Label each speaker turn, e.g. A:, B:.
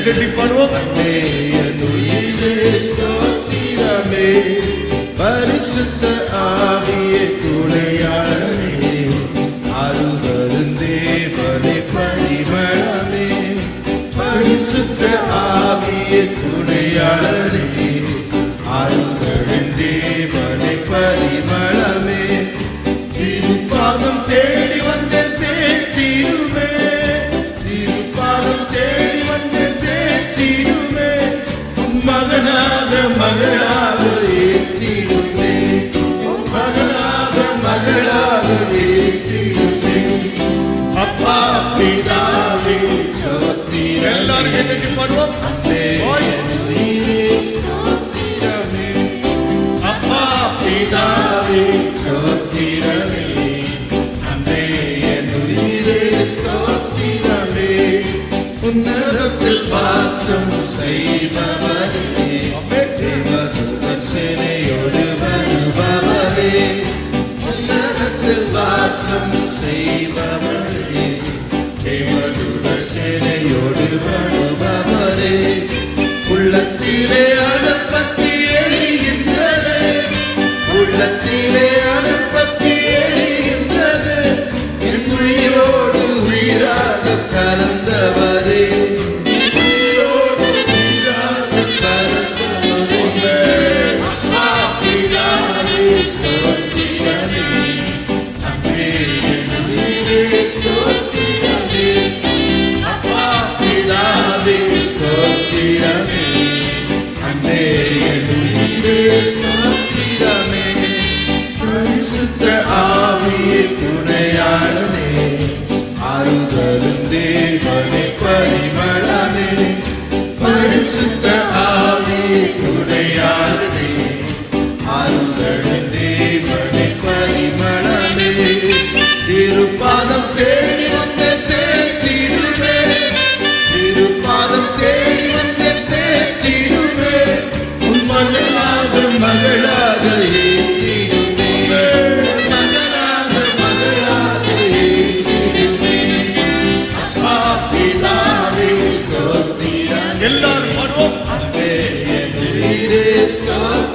A: கட்டி பாடுவோம்
B: ஸ்தோத்திரமே பரிசுத்த ஆவிய துணையாளமே அருள்வரும் தேவனை பரிமளமே பரிசுத்த ஆவிய துணையாளரே அருள்வரும் தேவனை பரிமள மகனாக மகளாக ஏற்றிடுமே. மகனாக மகளாக ஏற்றிடுமே. அப்பா பிதாவே
A: எல்லாரும் என்னைக்கு பாடுவோம்.
B: அப்பா பிதாவே சோத்திரமே. அந்தே என் உயிரே ஸ்தோத்திரமே உன்னதத்தில் பாசம் செய்வார் blossom, say தரும் தேவனை பரிமளமே பரிசுத்த eller for opp. Med en.